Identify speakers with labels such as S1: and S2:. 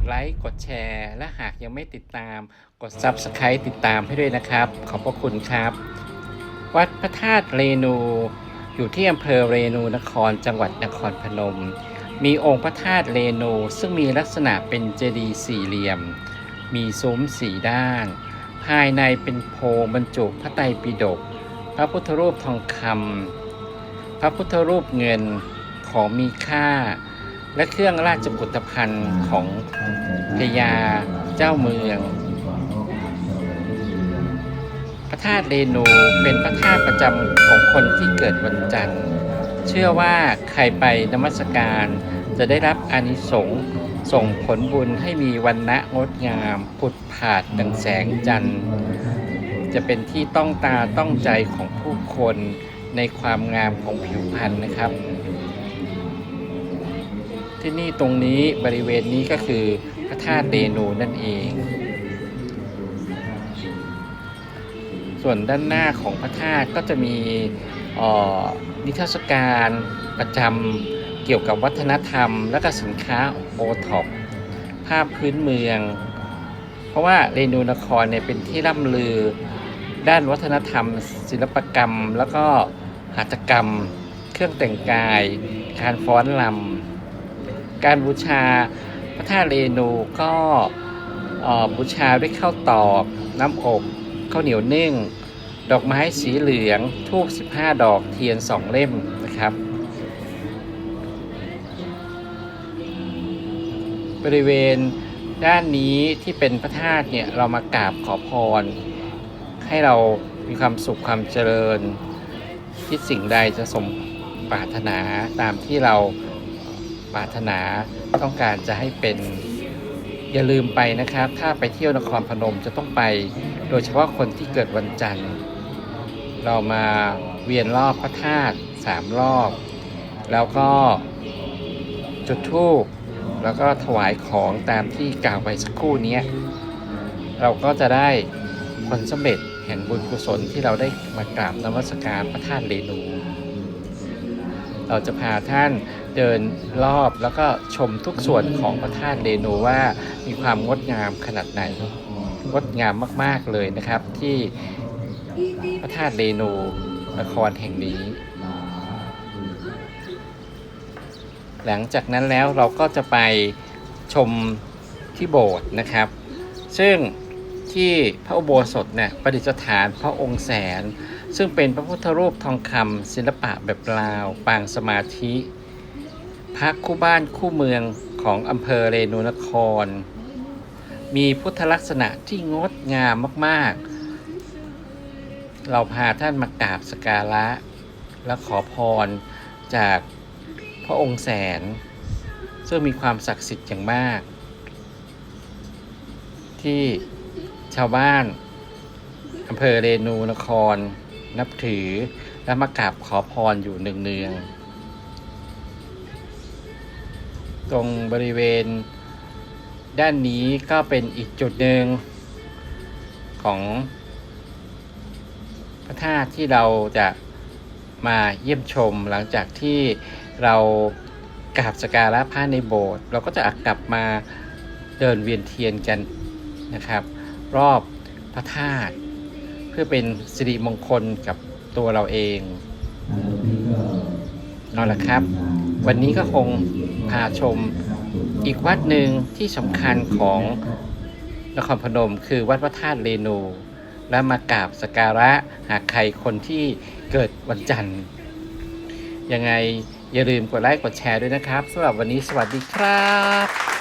S1: ดไลค์ กดแชร์ และหากยังไม่ติดตาม กด Subscribe ติดตามให้ด้วยนะครับ ขอบพระคุณครับ วัดพระธาตุเรนู อยู่ที่อำเภอเรนูนคร จังหวัดนครพนม มีองค์พระธาตุเรนูซึ่งมีลักษณะเป็นเจดีย์สี่เหลี่ยม มีซุ้มสี่ด้าน ภายในเป็นโพบรรจุพระไตรปิฎก พระพุทธรูปทองคำพระพุทธรูปเงินของมีค่า และเครื่องราชกุฏภัณฑ์ของพญาเจ้าเมือง พระธาตุเรนูเป็นพระธาตุประจำของคนที่เกิดวันจันทร์ เชื่อว่าใครไปนมัสการจะได้รับอานิสงส์ส่งผลบุญให้มีวันณะงดงาม ผุดผาดดังแสงจันทร์ จะเป็นที่ต้องตาต้องใจของผู้คนในความงามของผิวพรรณนะครับ ที่นี่ตรงนี้บริเวณนี้ก็คือพระธาตุเรนูนั่นเอง ส่วนด้านหน้าของพระธาตุก็จะมีนิทรรศการประจำเกี่ยวกับวัฒนธรรม และก็สินค้าโอท็อปภาพพื้นเมือง เพราะว่าเรนูนครเนี่ยเป็นที่ร่ำลือด้านวัฒนธรรม ศิลปกรรม แล้วก็หัตถกรรม เครื่องแต่งกาย การฟ้อนลำ การบูชาพระธาตุเรนูก็บูชาด้วยข้าวตอกน้ำอบข้าวเหนียวนึ่ง ดอกไม้สีเหลืองทูบ15 ดอกเทียน 2 เล่มนะครับ บริเวณด้านนี้ที่เป็นพระธาตุเนี่ยเรามากราบขอพร ให้เรามีความสุขความเจริญ คิดสิ่งใดจะสมปรารถนาตามที่เรา ปรารถนาต้องการจะให้เป็นอย่าลืมไปนะครับ ถ้าไปเที่ยวนครพนมจะต้องไป โดยเฉพาะคนที่เกิดวันจันทร์ เรามาเวียนรอบพระธาตุสามรอบ แล้วก็จุดธูปแล้วก็ถวายของตามที่กล่าวไปสักครู่นี้เราก็จะได้ผลสำเร็จแห่งบุญกุศลที่เราได้มากราบนมัสการพระธาตุเรนู เราจะพาท่าน เดินรอบแล้วก็ชมทุกส่วนของพระธาตุเรนูว่ามีความงดงามขนาดไหน งดงามมากๆเลยนะครับ ที่พระธาตุเรนูนครแห่งนี้ หลังจากนั้นแล้วเราก็จะไปชมที่โบสถ์นะครับ ซึ่งที่พระอุโบสถเนี่ยประดิษฐานพระองค์แสน ซึ่งเป็นพระพุทธรูปทองคำศิลปะแบบลาว ปางสมาธิ พระคู่บ้านคู่เมืองของอำเภอเรนูนคร มีพุทธลักษณะที่งดงามมากๆ เราพาท่านมากราบสการะ และขอพรจากพระองค์แสน ซึ่งมีความศักดิ์สิทธิ์อย่างมาก ที่ชาวบ้านอำเภอเรนูนคร นับถือและมากราบขอพรอยู่เนืองๆ ตรงบริเวณ ด้านนี้ก็เป็นอีกจุดหนึ่งของ พระธาตุที่เราจะมาเยี่ยมชมหลังจากที่เรากราบสกการะพระในโบสถ์เราก็จะกลับมาเดินเวียนเทียนกันนะครับ รอบพระธาตุเพื่อเป็นสิริมงคลกับตัวเราเองเอาละครับ วันนี้ก็คงพาชมอีกวัดหนึ่งที่สำคัญของนครพนมคือวัดพระธาตุเรนู และมากราบสกการะหากใครคนที่เกิดวันจันทร์ ยังไงอย่าลืมกดไลค์กดแชร์ด้วยนะครับสำหรับวันนี้สวัสดีครับ